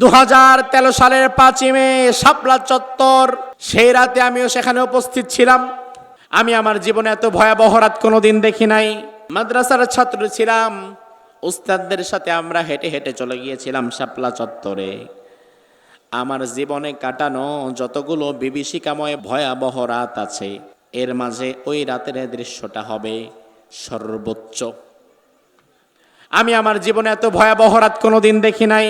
দু হাজার তেরো সালের পাঁচই মে, শাপলা চত্বর। সেই রাতে আমিও সেখানে উপস্থিত ছিলাম। আমি আমার জীবনে এত ভয়াবহ রাত কোনোদিন দেখি নাই। মাদ্রাসার ছাত্র ছিলাম। উস্তাদদের সাথে আমরা হেঁটে হেঁটে চলে গিয়েছিলাম শাপলা চত্বরে। আমার জীবনে কাটানো যতগুলো বিভীষিকাময় ভয়াবহ রাত আছে, এর মাঝে ওই রাতের দৃশ্যটা হবে সর্বোচ্চ। আমি আমার জীবনে এত ভয়াবহ রাত কোনোদিন দেখি নাই।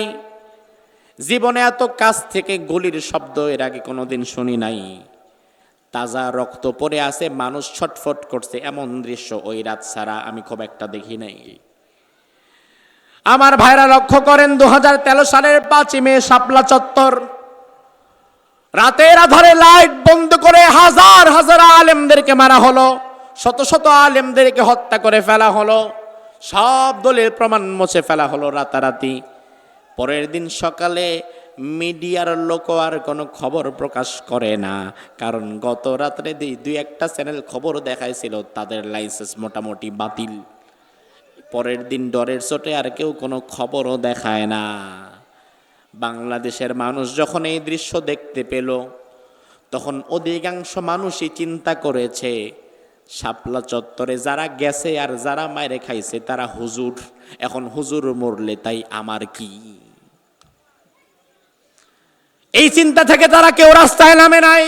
জীবনে এত কাছ থেকে গুলির শব্দ এর আগে কোনোদিন শুনি নাই। তাজা রক্ত পড়ে আছে, মানুষ ছটফট করছে, এমন দৃশ্য ওই রাত ছাড়া আমি খুব একটা দেখি নাই। আমার ভাইরা লক্ষ্য করেন দু হাজার তেরো সালের পাঁচই মে, শাপলা চত্বর। রাতের আধারে লাইট বন্ধ করে হাজার হাজার আলেমদেরকে মারা হলো, শত শত আলেমদেরকে হত্যা করে ফেলা হলো, সব দলের প্রমাণ মুছে ফেলা হলো রাতারাতি। পরের দিন সকালে মিডিয়ার লোক আর কোনো খবর প্রকাশ করে না। কারণ গত রাত্রে দুই- একটা চ্যানেল খবর দেখাইছিল, তাদের লাইসেন্স মোটামুটি বাতিল। পরের দিন ডরের চোটে আর কেউ কোনো খবরও দেখায় না। বাংলাদেশের মানুষ যখন এই দৃশ্য দেখতে পেল, তখন অধিকাংশ মানুষই চিন্তা করেছে, শাপলা চত্বরে যারা গেছে আর যারা মায়েরে খাইছে, তারা হুজুর। এখন হুজুর মরলে তাই আমার কি? এই চিন্তা থেকে তারা কেউ রাস্তায় নামে নাই,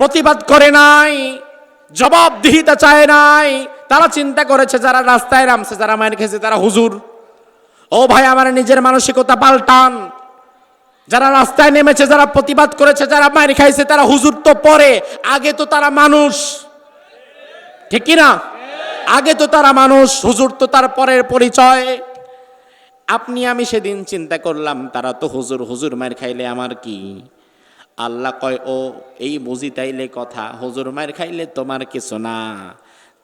প্রতিবাদ করে নাই, জবাবদিহিতা চায় নাই। তারা চিন্তা করেছে, যারা রাস্তায় নামছে, যারা মায়ের খেয়েছে, তারা হুজুর। ও ভাই, আমার নিজের মানসিকতা পাল্টান। যারা রাস্তায় নেমেছে, যারা প্রতিবাদ করেছে, যারা মায়ের খাইছে, তারা হুজুর তো পরে, আগে তো তারা মানুষ। ঠিক না আগে তো তারা মানুষ, হুজুর তো তার পরের পরিচয়। আপনি, আমি সেদিন চিন্তা করলাম, তারা তো হুজুর হুজুর মায়ের খাইলে আমার কি? আল্লাহ কয়, ও, এই বুঝি তাইলে কথা, হুজুর মায়ের খাইলে তোমার কিছু না।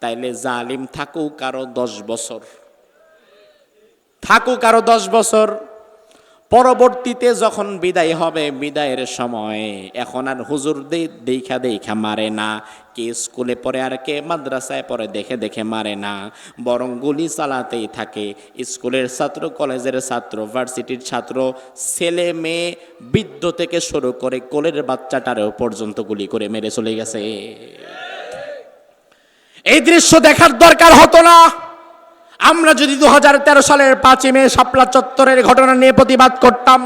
তাইলে জালিম থাকুক আরও দশ বছর। থাকুক আরও দশ বছর। পরবর্তীতে যখন বিদায় হবে, বিদায়ের সময়, এখন আর হুজুর দেখা দেখা মারে না। কে স্কুলে পড়ে আর কে মাদ্রাসায় পড়ে, দেখে দেখে মারে না। বরং গুলি চালাতেই থাকে। স্কুলের ছাত্র, কলেজের ছাত্র, ভার্সিটির ছাত্র, ছেলে মেয়ে বৃদ্ধ থেকে শুরু করে কোলের বাচ্চাটারেও পর্যন্ত গুলি করে মেরে চলে গেছে। এই দৃশ্য দেখার দরকার হতো না। আমরা যদি দু হাজার তেরো সালের পাঁচই মে শাপলা চত্বরের ঘটনা নিয়ে প্রতিবাদ করতাম,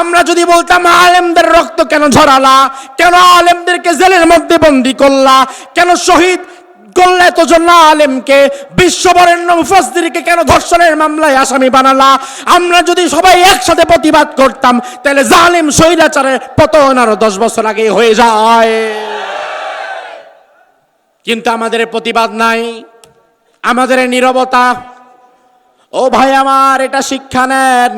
আমরা যদি বলতাম, আলেমদের রক্ত কেন ঝরালা? কেন আলেমদেরকে জেলের মধ্যে বন্দি করলা? কেন শহীদ করলে এত জন্য আলেমকে বিশ্ববরেণ্য মুফাসদিরকে কেন ধর্ষণের মামলায় আসামি বানালা? আমরা যদি সবাই একসাথে প্রতিবাদ করতাম, তাহলে জালিম স্বৈরাচারের পতন আরও দশ বছর আগে হয়ে যায়। কিন্তু আমাদের প্রতিবাদ নাই। আমাদের নীরবতা। ও ভাই আমার, এটা শিক্ষা নেন।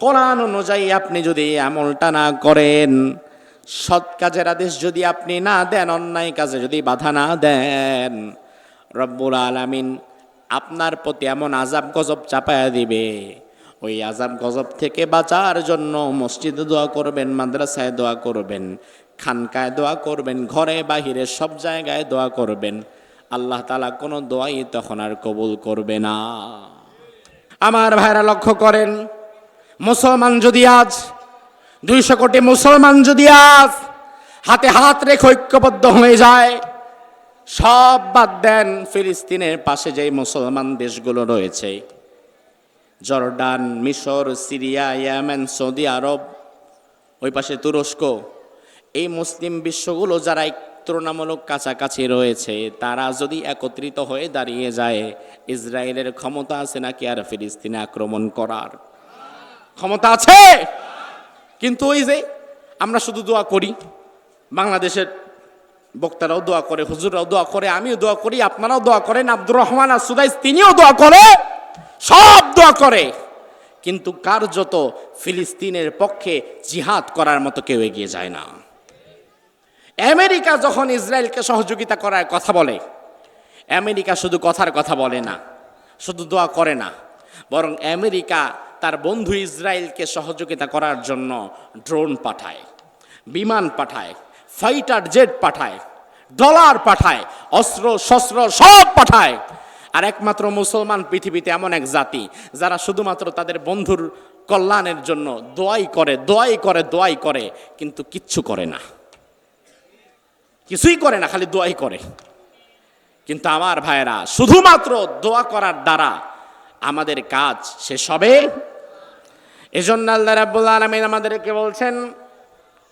কোরআন অনুযায়ী আপনি যদি আমলটা না করেন, সৎ কাজের আদেশ যদি আপনি না দেন, অন্যায় কাজে যদি বাধা না দেন, রব্বুল আলামিন আপনার প্রতি এমন আজাব গজব চাপায়া দিবে। ওই আজাব গজব থেকে বাঁচার জন্য মসজিদে দোয়া করবেন, মাদ্রাসায় দোয়া করবেন, খানকায় দোয়া করবেন, ঘরে বাহিরে সব জায়গায় দোয়া করবেন। আল্লাহ তালা কোনো দোয়াই তখন আর কবুল করবে না। আমার ভাইরা লক্ষ্য করেন, মুসলমান যদি আজ, দুইশো কোটি মুসলমান যদি আজ হাতে হাত রেখে ঐক্যবদ্ধ হয়ে যায়, সব বাদ দেন ফিলিস্তিনের পাশে যে মুসলমান দেশগুলো রয়েছে। জর্ডান, মিশর, সিরিয়া, ইয়ামেন, সৌদি আরব, ওই পাশে তুরস্ক, এই মুসলিম বিশ্বগুলো যারা তুলনামূলক কাছাকাছি রয়েছে। তারা যদি একত্রিত হয়ে দাঁড়িয়ে যায়, ইসরায়েলের ক্ষমতা আছে নাকি আর ফিলিস্তিনে আক্রমণ করার? ক্ষমতা আছে! কিন্তু ওই যে আমরা শুধু দোয়া করি, বাংলাদেশের বক্তারাও দোয়া করে, হুজুররাও দোয়া করে, আমিও দোয়া করি, আপনারাও দোয়া করেন, আব্দুর রহমান আর সুদাইস তিনিও দোয়া করে, সব দোয়া করে। কিন্তু কার্যত ফিলিস্তিনের পক্ষে জিহাদ করার মতো কেউ এগিয়ে যায় না। আমেরিকা যখন ইসরায়েলকে সহযোগিতা করার কথা বলে, আমেরিকা শুধু কথার কথা বলে না, শুধু দোয়া করে না, বরং আমেরিকা তার বন্ধু ইসরায়েলকে সহযোগিতা করার জন্য ড্রোন পাঠায়, বিমান পাঠায়, ফাইটার জেট পাঠায়, ডলার পাঠায়, অস্ত্র, শস্ত্র সব পাঠায়। আর একমাত্র মুসলমান পৃথিবীতে এমন এক জাতি, যারা শুধুমাত্র তাদের বন্ধুর কল্যাণের জন্য দোয়াই করে দোয়াই করে দোয়াই করে, কিন্তু কিচ্ছু করে না। কিছুই করে না, খালি দোয়াই করে। কিন্তু আমার ভাইয়েরা, শুধুমাত্র দোয়া করার দ্বারা আমাদের কাজ শেষ হবে। এজন্য আল্লাহ রাব্বুল আলামিন আমাদেরকে বলছেন,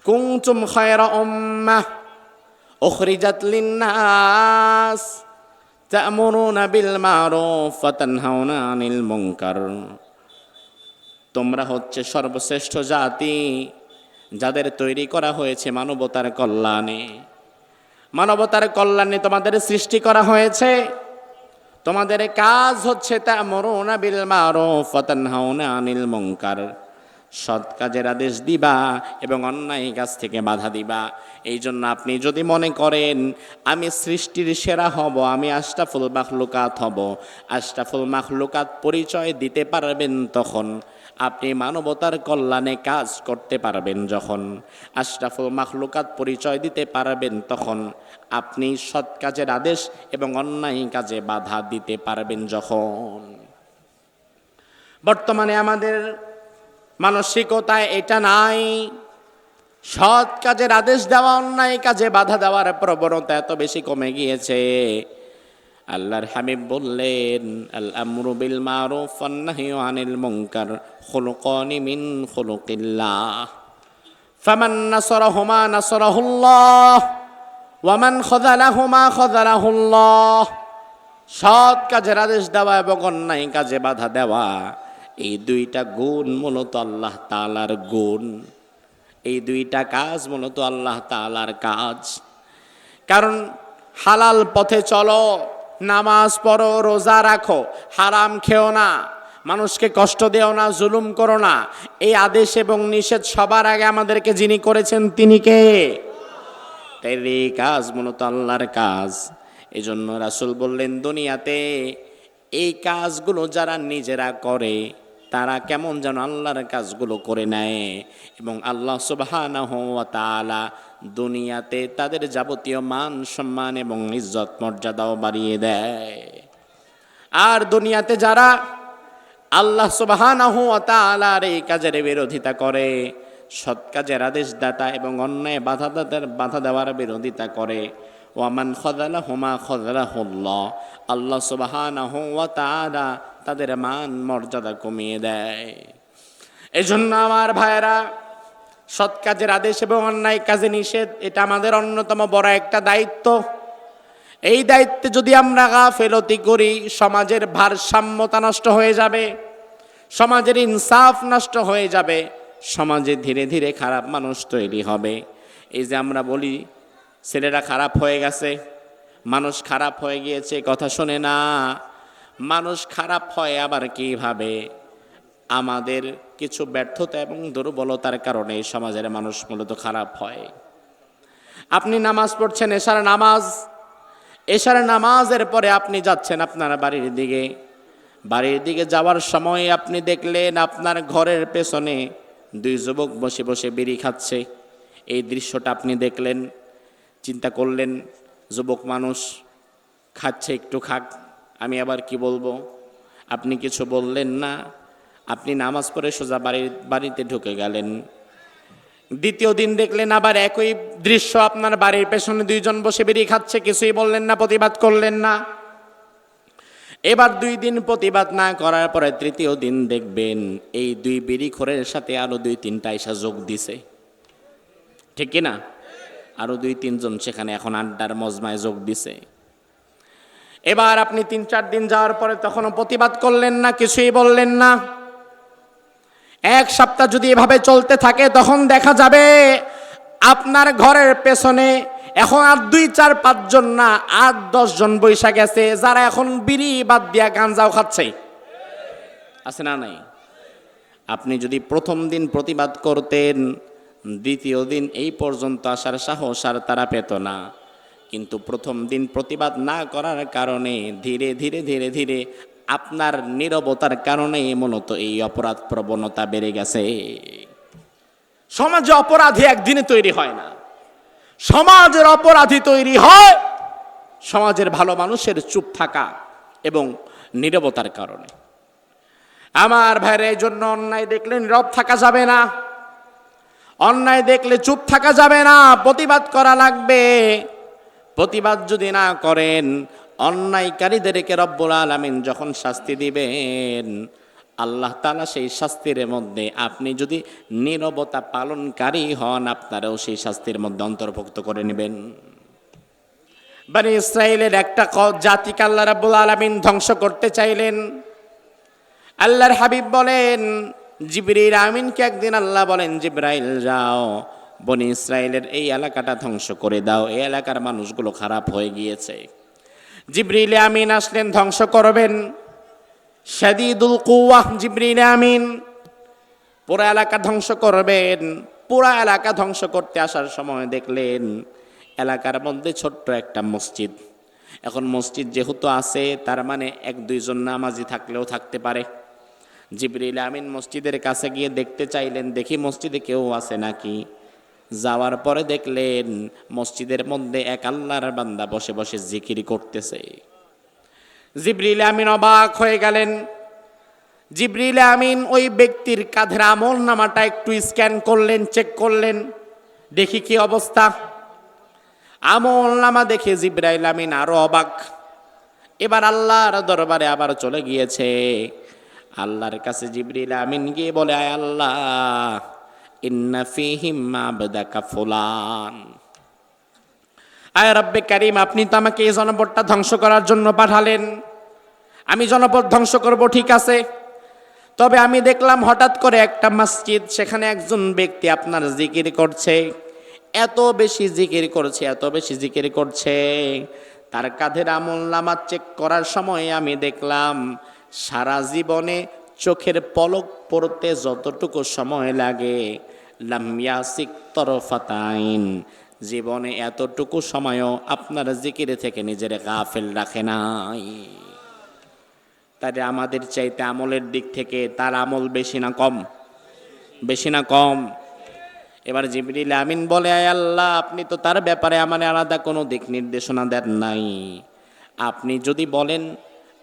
কুনতুম খায়রা উম্মাহ উখরিজাত লিন-নাস তা'মুরুনা বিল মা'রুফ ওয়া তানহাউনা আনিল মুনকার। তোমরা হচ্ছে সর্বশ্রেষ্ঠ জাতি, যাদের তৈরি করা হয়েছে মানবতার কল্যাণে। মানবতার কল্যাণে তোমাদের সৃষ্টি করা হয়েছে। তোমাদের কাজ হচ্ছে তা মরুনা বিল ওয়া তানহাউনা আনিল মুনকার। সৎ কাজের আদেশ দিবা এবং অন্যায় কাজ থেকে বাধা দিবা। এই জন্য আপনি যদি মনে করেন, আমি সৃষ্টির সেরা হব, আমি আশরাফুল মাখলুকাত হব, আশরাফুল মাখলুকাত পরিচয় দিতে পারবেন তখন। আপনি মানবতার কল্যাণে কাজ করতে পারবেন যখন, আশরাফুল মাখলুকাত পরিচয় দিতে পারবেন তখন, আপনি সৎ কাজের আদেশ এবং অন্যায় কাজে বাধা দিতে পারবেন যখন। বর্তমানে আমাদের মানসিকতায় এটা নাই। সৎ কাজের আদেশ দেওয়া, অন্যায় কাজে বাধা দেওয়ার প্রবণতা এত বেশি কমে গিয়েছে। আল্লাহর হাবিব বললেন, আল আমরু বিল মারুফ নাহয়ু আনিল মুনকার, খুলুকানি মিন খুলুকিল্লাহ। ফামান নাসরাহুমা নাসরাহুল্লাহ ওয়ামান খাযালাহুমা খাযালাহুল্লাহ। সৎ কাজের আদেশ দেওয়া এবং অন্যায় কাজে বাধা দেওয়া, এই দুইটা গুণ মূলত আল্লাহ তাআলার গুণ। এই দুইটা কাজ মূলত আল্লাহ তাআলার কাজ। কারণ হালাল পথে চলো নামাজ পড়ো, রোজা রাখো, হারাম খেও না, মানুষকে কষ্ট দেও না, জুলুম করো না। এই আদেশ এবং নিষেধ সবার আগে আমাদেরকে যিনি করেছেন তিনি কে? তাই এই কাজ মূলত আল্লাহর কাজ। এই জন্য রাসুল বললেন, দুনিয়াতে এই কাজগুলো যারা নিজেরা করে তারা কেমন যেন আল্লাহর কাজগুলো করে নেয় এবং আল্লাহ তাআলা দুনিয়াতে তাদের যাবতীয় মান সম্মান এবং ইজ্জত মর্যাদাও বাড়িয়ে দেয়। আর দুনিয়াতে যারা আল্লাহ তাআলার এই কাজের বিরোধিতা করে, সৎ কাজের আদেশদাতা এবং অন্যায় বাধা বাধা দেওয়ার বিরোধিতা করে ওয়ামান খদালা হুমা খদালাহুল্লাহ আল্লাহ সুবহানাহু ওয়া তাআলা তাদের মান মর্যাদা কমিয়ে দেয়। এজন্য আমার ভাইয়েরা, সৎ কাজের আদেশ এবং অন্যায় কাজে নিষেধ, এটা আমাদের অন্যতম বড় একটা দায়িত্ব। এই দায়িত্বে যদি আমরা গাফেলতি করি, সমাজের ভারসাম্যতা নষ্ট হয়ে যাবে, সমাজের ইনসাফ নষ্ট হয়ে যাবে, সমাজে ধীরে ধীরে খারাপ মানুষ তৈরি হবে। এই যে আমরা বলি ছেলেরা খারাপ হয়ে গেছে, মানুষ খারাপ হয়ে গিয়েছে কথা শোনে না। মানুষ খারাপ হয় আবার কীভাবে? আমাদের কিছু ব্যর্থতা এবং দুর্বলতার কারণে সমাজের মানুষ মূলত খারাপ হয়। আপনি নামাজ পড়ছেন, এশার নামাজ। এশার নামাজের পরে আপনি যাচ্ছেন আপনার বাড়ির দিকে। বাড়ির দিকে যাওয়ার সময় আপনি দেখলেন আপনার ঘরের পেছনে দুই যুবক বসে বসে বিড়ি খাচ্ছে। এই দৃশ্যটা আপনি দেখলেন। চিন্তা করলেন, যুবক মানুষ, খাচ্ছে একটু খাক, আমি আবার কি বলব? আপনি কিছু বললেন না, আপনি নামাজ পড়ে সোজা বাড়ির বাড়িতে ঢুকে গেলেন। দ্বিতীয় দিন দেখলেন আবার একই দৃশ্য, আপনার বাড়ির পেছনে দুইজন বসে বেরিয়ে খাচ্ছে, কিছুই বললেন না, প্রতিবাদ করলেন না। এবার দুই দিন প্রতিবাদ না করার পরে তৃতীয় দিন দেখবেন, এই দুই বিড়িখোরের সাথে আরও দুই তিনটা এসা যোগ দিছে। ঠিক না? আরও দুই, তিনজন সেখানে এখন আড্ডার মজমায় যোগ দিছে। এবার আপনি তিন, চার দিন যাওয়ার পরে তখনও প্রতিবাদ করলেন না, কিছুই বললেন না। এক সপ্তাহ যদি এভাবে চলতে থাকে, তখন দেখা যাবে আপনার ঘরের পেছনে এখন আর দুই, চার, পাঁচজন না, আট দশ জন বৈশা গেছে, যারা এখন বিড়ি বাদ দিয়া গাঞ্জাও খাচ্ছে। আছে না নাই? আপনি যদি প্রথম দিন প্রতিবাদ করতেন দ্বিতীয় দিন এই পর্যন্ত আসার সাহস আর তারা পেত না। কিন্তু প্রথম দিন প্রতিবাদ না করার কারণে ধীরে ধীরে ধীরে ধীরে আপনার নীরবতার কারণে মূলত এই অপরাধ প্রবণতা বেড়ে গেছে। সমাজে অপরাধী একদিনে তৈরি হয় না। সমাজের অপরাধী তৈরি হয় সমাজের ভালো মানুষের চুপ থাকা এবং নীরবতার কারণে। আমার ভাইয়ের জন্য অন্যায় দেখলে নীরব থাকা যাবে না। অন্যায় দেখলে চুপ থাকা যাবে না, প্রতিবাদ করা লাগবে। প্রতিবাদ যদি না করেন, অন্যায়কারীদেরকে রব্বুল আলামিন যখন শাস্তি দিবেন, আল্লাহ তালা সেই শাস্তির মধ্যে, আপনি যদি নীরবতা পালনকারী হন, আপনারাও সেই শাস্তির মধ্যে অন্তর্ভুক্ত করে নেবেন। বানি ইসরায়েলের একটা জাতিকে আল্লাহ রাব্বুল আলামিন ধ্বংস করতে চাইলেন। আল্লাহর হাবিব বলেন জিবরিল আমিনকে একদিন আল্লাহ বলেন, জিব্রাইল, যাও। বনি ইসরায়েলের এই এলাকাটা ধ্বংস করে দাও। এই এলাকার মানুষগুলো খারাপ হয়ে গিয়েছে। জিবরিল আমিন আসলেন, ধ্বংস করবেন। শাদিদুল কুওয়াহ, জিবরিল আমিন, পুরো এলাকা ধ্বংস করবেন। পুরো এলাকা ধ্বংস করতে আসার সময় দেখলেন, এলাকার মধ্যে ছোট্ট একটা মসজিদ। এখন মসজিদ যেহেতু আছে, তার মানে এক দুইজন নামাজি থাকলেও থাকতে পারে। জিবরিল আমিন মসজিদের কাছে গিয়ে দেখতে চাইলেন, দেখি মসজিদে কেউ আছে নাকি? যাওয়ার পরে দেখলেন, মসজিদের মধ্যে এক আল্লাহর বান্দা বসে বসে জিকির করতেছে। জিবরিল আমিন অবাক হয়ে গেলেন। জিবরিল আমিন ওই ব্যক্তির কাঁধের আমল নামাটা একটু স্ক্যান করলেন, চেক করলেন। দেখি কি অবস্থা। আমল নামা দেখে জিব্রাইল আমিন আরও অবাক। এবার আল্লাহর দরবারে আবার চলে গিয়েছে। আল্লাহর কাছে জিবরিল আমিন গিয়ে বলে, আয় আল্লাহ ফুলান। আয় রব্বে কারিম, আপনি তো আমাকে এই জনপদটা ধ্বংস করার জন্য পাঠালেন। আমি জনপদ ধ্বংস করব, ঠিক আছে। তবে আমি দেখলাম হঠাৎ করে একটা মসজিদ, সেখানে একজন ব্যক্তি আপনার জিকির করছে। এত বেশি জিকির করছে, এত বেশি জিকির করছে। তার কাঁধের আমল নামা চেক করার সময় আমি দেখলাম সারা জীবনে চোখের পলক পড়তে যতটুকু সময় লাগে লামিয়াসিক তরফাতাইন। জীবনে এতটুকু সময়ও আপনার জিকিরে থেকে নিজের গাফেল রাখে নাই। তাহলে আমাদের চাইতে আমলের দিক থেকে তার আমল বেশি না কম? বেশি না কম? এবার জিবরিল আমিন বলে, আয় আল্লাহ, আপনি তো তার ব্যাপারে আমার আলাদা কোনো দিক নির্দেশনা দেন নাই। আপনি যদি বলেন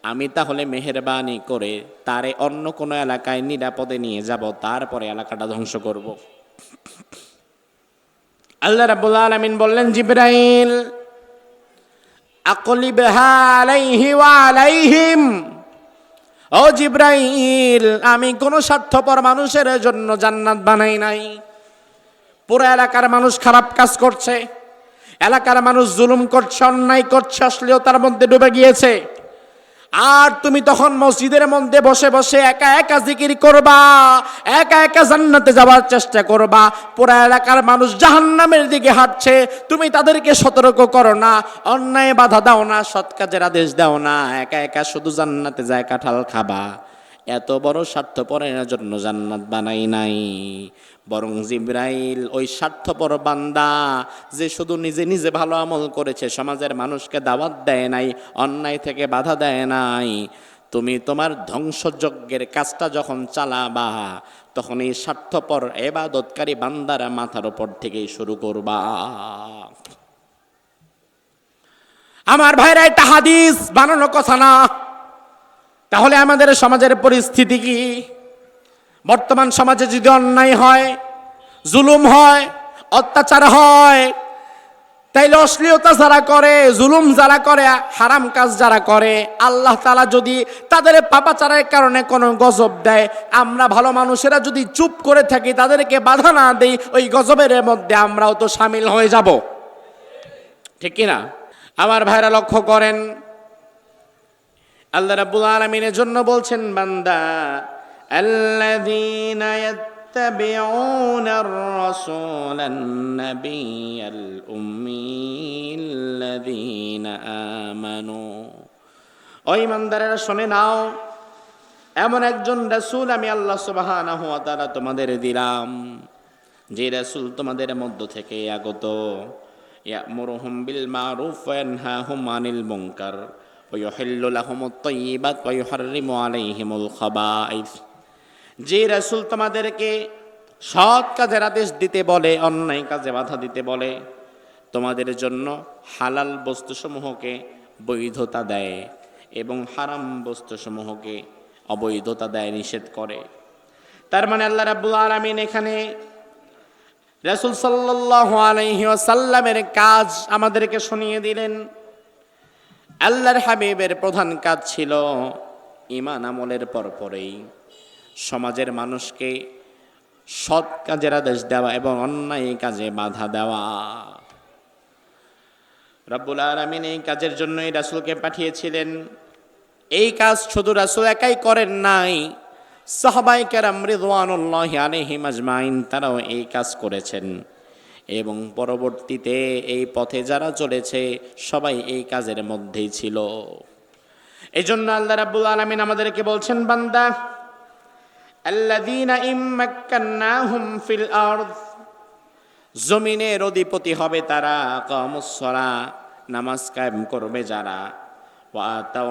আমি তাহলে মেহেরবানি করে তারে অন্য কোনো এলাকায় নিরাপদে নিয়ে যাব, তারপরে এলাকাটা ধ্বংস করব। আল্লাহ রাব্বুল আলামিন বললেন, জিব্রাইল ওয়া আলাইহিম। ও জিব্রাইল, আমি কোনো স্বার্থপর মানুষের জন্য জান্নাত বানাই নাই। পুরো এলাকার মানুষ খারাপ কাজ করছে, এলাকার মানুষ জুলুম করছে, অন্যায় করছে, অশ্লীলতার মধ্যে ডুবে গিয়েছে। আর তুমি তখন মসজিদের মধ্যে বসে বসে একা একা জিকির করবা, একা একা জান্নাতে যাওয়ার চেষ্টা করবা। পুরা এলাকার মানুষ জাহান্নামের দিকে হাঁটছে, তুমি তাদেরকে সতর্ক করো না, অন্যায় বাধা দাও না, সৎ কাজের আদেশ দাও না, একা একা শুধু জান্নাতে যায় কাঁঠাল খাবা। এত বড় স্বার্থপরের জন্য জান্নাত বানাই নাই। বরং জিব্রাইল, ওই স্বার্থপর বান্দা, যে শুধু নিজে নিজে ভালো আমল করেছে, সমাজের মানুষকে দাওয়াত দেয় নাই, অন্যায় থেকে বাধা দেয় নাই। তুমি তোমার ধ্বংসযজ্ঞের কাজটা যখন চালাবা, তখন এই স্বার্থপর, এবাদতকারী বান্দারা মাথার উপর থেকেই শুরু করবা। আমার ভাইরা, এটা হাদিস, বানানো কথা না। তাহলে আমাদের সমাজের পরিস্থিতি কি? বর্তমান সমাজে যদি অন্যায় হয়, জুলুম হয়, অত্যাচার হয়, তাইলে অশ্লীলতা যারা করে, জুলুম যারা করে, হারাম কাজ যারা করে, আল্লাহ তালা যদি তাদের পাপাচারের কারণে কোনো গজব দেয়, আমরা ভালো মানুষেরা যদি চুপ করে থাকি, তাদেরকে বাধা না দেই, ওই গজবের মধ্যে আমরাও তো সামিল হয়ে যাব। ঠিক কিনা? আমার ভাইরা লক্ষ্য করেন, আল্লাহ রাব্বুল আলামিনের জন্য বলছেন, বান্দা الذين يتبعون الرسول النبي الأمي الذين آمنوا ওই ইমানদারেরা শুনে নাও এমন একজন রাসূল আমি আল্লাহ সুবহানাহু ওয়া তাআলা তোমাদের দিলাম যে রাসূল তোমাদের মধ্য থেকে আগত ইয়ামুরুহুম বিল মারুফ ওয়া ইয়ানহাহুম আনিল মুনকার ওয়া ইউহিল্লু লাহুমুত তাইয়্যিবাত ওয়া ইউহাররিমু আলাইহিমুল খাবাইথ যে রাসূল তোমাদেরকে সৎ কাজের আদেশ দিতে বলে, অন্যায় কাজে বাধা দিতে বলে, তোমাদের জন্য হালাল বস্তুসমূহকে বৈধতা দেয় এবং হারাম বস্তুসমূহকে অবৈধতা দেয়, নিষেধ করে। তার মানে আল্লাহ রাব্বুল আলামিন এখানে রাসূল সাল্লাল্লাহু আলাইহি ওয়াসাল্লামের কাজ আমাদেরকে শুনিয়ে দিলেন। আল্লাহর হাবিবের প্রধান কাজ ছিল ইমান আমলের পরপরেই। সমাজের মানুষকে সৎ কাজের আদেশ দেওয়া এবং অন্যায় কাজে বাধা দেওয়া। রব্বুল আলমিন এই কাজের জন্যই রাসুলকে পাঠিয়েছিলেন। এই কাজ শুধু রাসুল একাই করেন নাই সাহাবাই কেরাম রিদওয়ানুল্লাহ আলাইহিম আজমাইন তারাও এই কাজ করেছেন। এবং পরবর্তীতে এই পথে যারা চলেছে, সবাই এই কাজের মধ্যেই ছিল। এই জন্য আল্লাহ রাব্বুল আলামিন আমাদেরকে বলছেন, বান্দা আল্লাযীনা ইম্মাক্কান্নাহুম ফিল আরদ। জমিনের অধিপতি হবে তারা কামুসরা নামাজ কায়েম করবে যারা। ওয়া আতাউ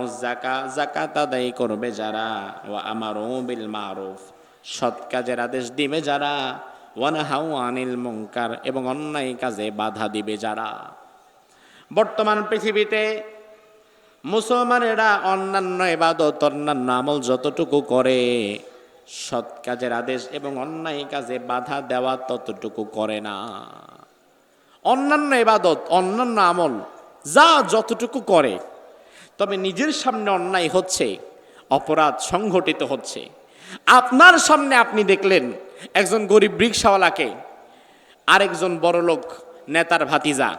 আদায় করবে যারা। ওয়া আমারু বিল মারুফ, সৎ কাজের আদেশ দিবে যারা। ওয়ানহাউ আনিল মুনকার, এবং অন্যায় কাজে বাধা দিবে যারা। বর্তমান পৃথিবীতে মুসলমানেরা অন্যান্য এবাদত অন্যান্য আমল যতটুকু করে সৎ কাজের আদেশ এবং অন্যায় কাজে বাধা দেওয়া ততটুকু করে না। অন্যান্য এবাদত অন্যান্য আমল, যা যতটুকু করে, তবে নিজের সামনে অন্যায় হচ্ছে, অপরাধ সংঘটিত হচ্ছে। আপনার সামনে আপনি দেখলেন একজন গরিব রিক্সাওয়ালাকে, আরেকজন বড়লোক নেতার ভাতিজা,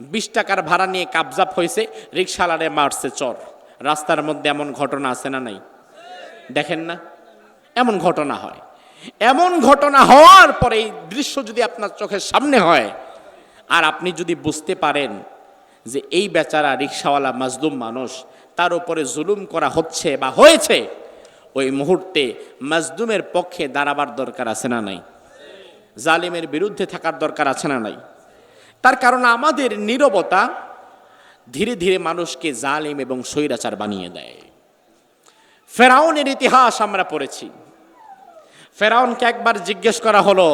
বিশ টাকার ভাড়া নিয়ে কাবজাপ হয়েছে, রিক্সাওয়ালারে মারছে চর। রাস্তার মধ্যে এমন ঘটনা আছে না নাই? দেখেন না? এমন ঘটনা হয়। এমন ঘটনা হওয়ার পরে এই দৃশ্য যদি আপনার চোখের সামনে হয়, আর আপনি যদি বুঝতে পারেন যে এই বেচারা রিক্সাওয়ালা মাজলুম মানুষ, তার উপরে জুলুম করা হচ্ছে বা হয়েছে, ওই মুহূর্তে মাজলুমের পক্ষে দাঁড়াবার দরকার আছে না নাই? জালিমের বিরুদ্ধে থাকার দরকার আছে না নাই? তার কারণ আমাদের নীরবতা ধীরে ধীরে মানুষকে জালিম এবং স্বৈরাচার বানিয়ে দেয়। ফেরাউনের ইতিহাস আমরা পড়েছি। ফেরাউনকে একবার জিজ্ঞেস করা হলো,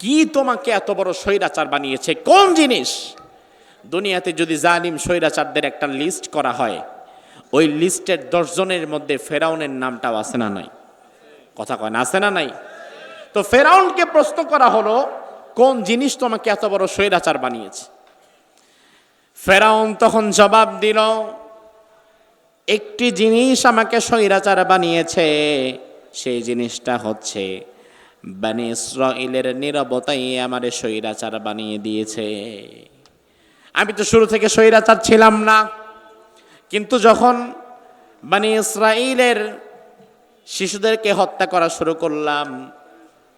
কি তোমাকে এত বড় স্বৈরাচার বানিয়েছে? কোন জিনিস? দুনিয়াতে যদি জালিম স্বৈরাচারদের একটা লিস্ট করা হয়, ওই লিস্টের দশজনের মধ্যে ফেরাউনের নামটাও আছে না নাই? কথা কয় না, আছে না নাই? তো ফেরাউনকে প্রশ্ন করা হলো, কোন জিনিস তোমাকে এত বড় স্বৈরাচার বানিয়েছে? ফেরাউন তখন জবাব দিল, একটি জিনিস আমাকে স্বৈরাচার বানিয়েছে সেই জিনিসটা হচ্ছে, বানি ইসরাইলের নিরবতাই আমার স্বৈরাচার বানিয়ে দিয়েছে। আমি তো শুরু থেকে স্বৈরাচার ছিলাম না, কিন্তু যখন বানি ইসরাইলের শিশুদেরকে হত্যা করা শুরু করলাম,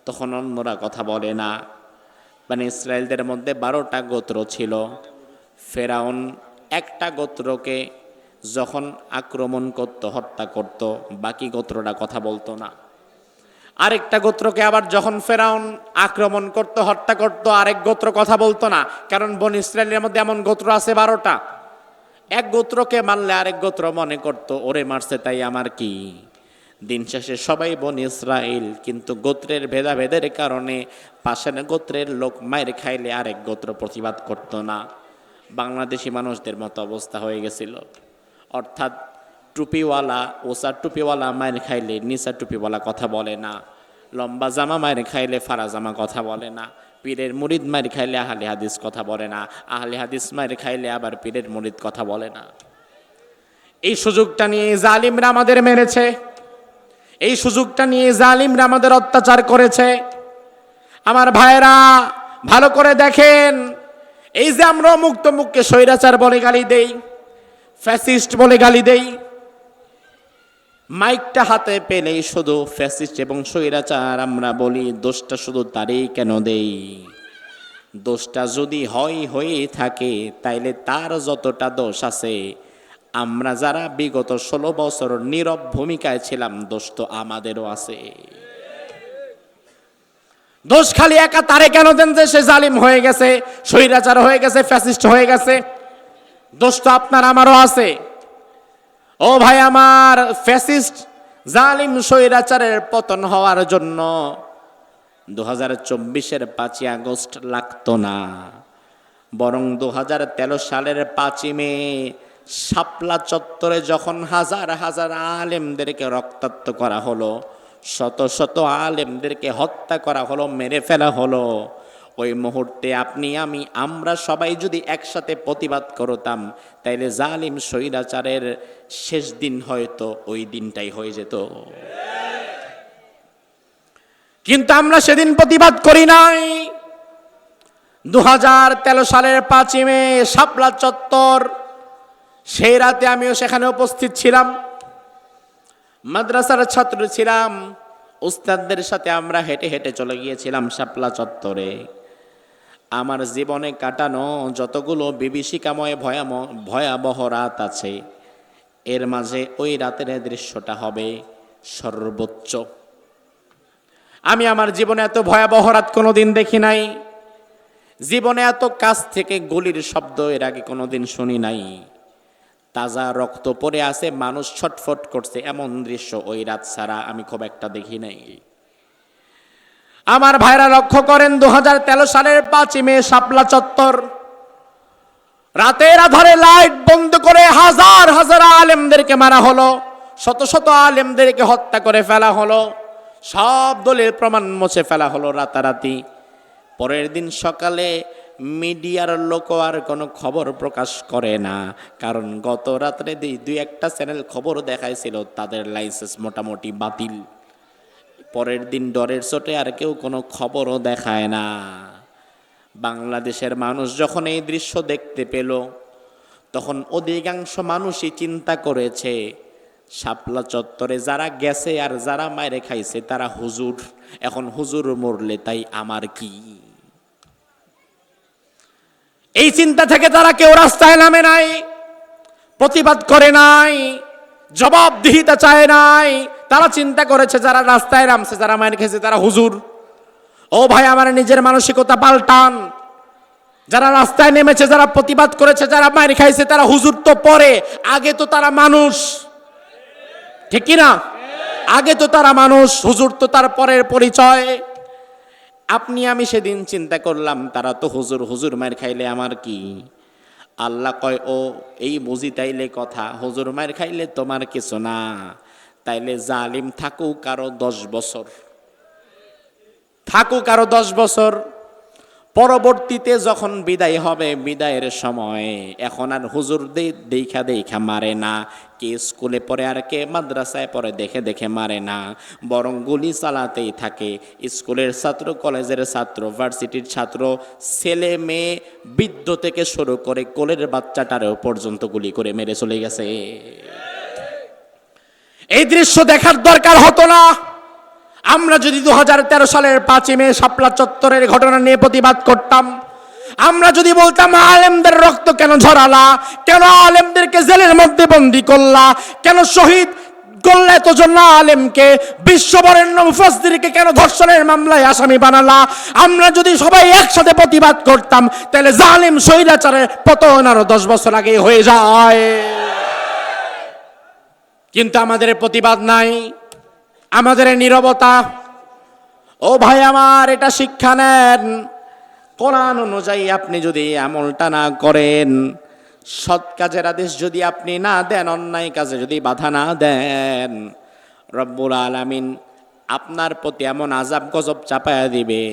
তখন অন্যরা কথা বলে না। মানে ইসরায়েলদের মধ্যে বারোটা গোত্র ছিল। ফেরাউন একটা গোত্রকে যখন আক্রমণ করত, হত্যা করত, বাকি গোত্রটা কথা বলতো না। আরেকটা গোত্রকে আবার যখন ফেরাউন আক্রমণ করত, হত্যা করত, আরেক গোত্র কথা বলতো না, কারণ বন ইসরায়েলের মধ্যে এমন গোত্র আছে বারোটা। এক গোত্রকে মারলে আরেক গোত্র মনে করত, ওরে মারছে, তাই আমার কি? দিন শেষে সবাই বন ইসরায়েল কিন্তু গোত্রের ভেদাভেদের কারণে পাশের গোত্রের লোক মায়ের খাইলে আরেক গোত্র প্রতিবাদ করতো না। বাংলাদেশি মানুষদের মতো অবস্থা হয়ে গেছিল। অর্থাৎ টুপিওয়ালা, ওসা টুপিওয়ালা মায়ের খাইলে, নিসা টুপিওয়ালা কথা বলে না। লম্বা জামা মায়ের খাইলে ফারা জামা কথা বলে না। পীরের মুরিদ মায়ের খাইলে, আহলে হাদিস কথা বলে না। আহলে হাদিস মায়ের খাইলে, আবার পীরের মুরিদ কথা বলে না। এই সুযোগটা নিয়ে জালিমরা আমাদের মেরেছে। এই সুযোগটা নিয়ে জালিমরা আমাদের অত্যাচার করেছে। আমার ভাইরা ভালো করে দেখেন। এই যে আমরা মুক্ত মুখকে স্বৈরাচার বলে গালি দেই। ফ্যাসিস্ট বলে গালি দেই। মাইকটা হাতে পেলেই শুধু ফ্যাসিস্ট এবং স্বৈরাচার, আমরা বলি দোষটা শুধু তারই কেন দেই? দোষটা যদি হয়, হয়ে থাকে, তাইলে তার যতটা দোষ আছে, আমরা যারা বিগত ষোলো বছর নীরব ভূমিকায় ছিলাম, দোষ তো আমাদেরও আছে। দোষ খালি একা তারে কেন দেন যে সে জালিম হয়ে গেছে, স্বৈরাচার হয়ে গেছে, ফ্যাসিস্ট হয়ে গেছে? দোষ তো আপনার আমারও আছে। ও ভাই, আমার ফ্যাসিস্ট জালিম স্বৈরাচারের পতন হওয়ার জন্য দু হাজার চব্বিশের পাঁচই আগস্ট লাগতো না। বরং দু হাজার তেরো সালের পাঁচই মে শাপলা চত্বরে যখন হাজার হাজার আলেমদেরকে রক্তাক্ত করা হলো, শত শত আলেমদেরকে হত্যা করা হলো, মেরে ফেলা হলো ওই মুহূর্তে আপনি, আমি, আমরা সবাই যদি একসাথে প্রতিবাদ করতাম, তাইলে জালিম স্বৈরাচারের শেষ দিন হয়তো ওই দিনটাই হয়ে যেত। কিন্তু আমরা সেদিন প্রতিবাদ করি নাই। দু হাজার তেরো সালের পাঁচই মে, শাপলা চত্বর, সেই রাতে আমিও সেখানে উপস্থিত ছিলাম। মাদ্রাসার ছাত্র ছিলাম। উস্তাদদের সাথে আমরা হেঁটে হেঁটে চলে গিয়েছিলাম শাপলা চত্বরে। আমার জীবনে কাটানো যতগুলো বিভীষিকাময় ভয়াম, ভয়াবহ রাত আছে, এর মাঝে ওই রাতের দৃশ্যটা হবে সর্বোচ্চ। আমি আমার জীবনে এত ভয়াবহ রাত কোনোদিন দেখি নাই। জীবনে এত কাছ থেকে গুলির শব্দ এর আগে কোনোদিন শুনি নাই। তাজা রক্ত পড়ে আছে, মানুষ ছটফট করছে, এমন দৃশ্য ওই রাত ছাড়া আমি খুব একটা দেখি নাই। আমার ভাইরা লক্ষ্য করেন দু হাজার তেরো সালের পাঁচই মে শাপলা চত্বর। রাতের আধারে লাইট বন্ধ করে হাজার হাজার আলেমদেরকে মারা হলো, শত শত আলেমদেরকে হত্যা করে ফেলা হলো, সব দলের প্রমাণ মুছে ফেলা হলো রাতারাতি। পরের দিন সকালে মিডিয়ার লোক আর কোনো খবর প্রকাশ করে না, কারণ গত রাত্রে দুই দুই একটা চ্যানেল খবর দেখাইছিল, তাদের লাইসেন্স মোটামুটি বাতিল। পরের দিন ডরের চোটে আর কেউ কোনো খবরও দেখায় না। বাংলাদেশের মানুষ যখন এই দৃশ্য দেখতে পেল, তখন অধিকাংশ মানুষই চিন্তা করেছে, শাপলা চত্বরে যারা গেছে আর যারা মায়েরে খাইছে, তারা হুজুর, এখন হুজুর মরলে তাই আমার কি? এই চিন্তা থেকে তারা কেউ রাস্তায় নামে নাই, প্রতিবাদ করে নাই, জবাবদিহিতা চায় নাই তারা চিন্তা করেছে, যারা রাস্তায় নামছে যারা মায়ের খেয়েছে, তারা হুজুর। ও ভাই, আমার নিজের মানসিকতা পাল্টান। যারা রাস্তায় নেমেছে, যারা প্রতিবাদ করেছে, যারা মায়ের খাইছে, তারা হুজুর তো পরে, আগে তো তারা মানুষ। ঠিক কি না আগে তো তারা মানুষ, হুজুর তো তার পরের পরিচয়। আপনি, আমি সেদিন চিন্তা করলাম, তারা তো হুজুর হুজুর মায়ের খাইলে আমার কি? আল্লাহ কয়, ও, এই বুঝি তাইলে কথা, হুজুর মায়ের খাইলে তোমার কিছু না। তাইলে জালিম থাকুক আরও দশ বছর। থাকুক আরও দশ বছর। পরবর্তীতে যখন বিদায় হবে, বিদায়ের সময় এখন আর হুজুর দেখা দেখা মারে না। কে স্কুলে পড়ে আর কে মাদ্রাসায় পড়ে দেখে দেখে মারে না। বরং গুলি চালাতেই থাকে। স্কুলের ছাত্র, কলেজের ছাত্র, ভার্সিটির ছাত্র, ছেলে মেয়ে বৃদ্ধ থেকে শুরু করে কোলের বাচ্চাটারেও পর্যন্ত গুলি করে মেরে চলে গেছে। এই দৃশ্য দেখার দরকার হতো না। আমরা যদি দুহাজার তেরো সালের পাঁচই মে শাপলা চত্বরের ঘটনা নিয়ে প্রতিবাদ করতাম, আমরা যদি বলতাম, আলেমদের রক্ত কেন ঝরালা? কেন আলেমদেরকে জেলের মধ্যে বন্দি করলা? কেন শহীদ করলে এতজন আলেমকে? বিশ্ববরেণ্য মুফাসদিরকে কেন ধর্ষণের মামলায় আসামি বানালা? আমরা যদি সবাই একসাথে প্রতিবাদ করতাম, তাহলে জালিম স্বৈরাচারের পতন আরও দশ বছর আগে হয়ে যায়। কিন্তু আমাদের প্রতিবাদ নাই। আমাদের নীরবতা। ও ভাই আমার, এটা শিক্ষা নেন। কোরআন অনুযায়ী আপনি যদি আমলটা না করেন, সৎ কাজের আদেশ যদি আপনি না দেন, অন্যায় কাজে যদি বাধা না দেন, রব্বুল আলামিন আপনার প্রতি এমন আজাব গজব চাপায়া দিবে।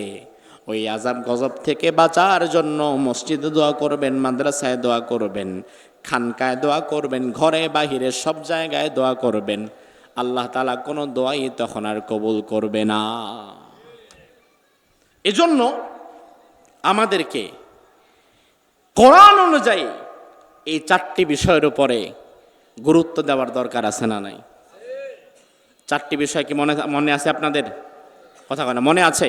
ওই আজাব গজব থেকে বাঁচার জন্য মসজিদে দোয়া করবেন, মাদ্রাসায় দোয়া করবেন। খানকায় দোয়া করবেন, ঘরে বাহিরে সব জায়গায় দোয়া করবেন। আল্লাহ তালা কোনো দোয়াই তখন আর কবুল করবে না। এজন্য আমাদেরকে কোরআন অনুযায়ী এই চারটি বিষয়ের উপরে গুরুত্ব দেওয়ার দরকার আছে না নাই? চারটি বিষয় কি মনে মনে আছে আপনাদের? কথা কয় না, মনে আছে?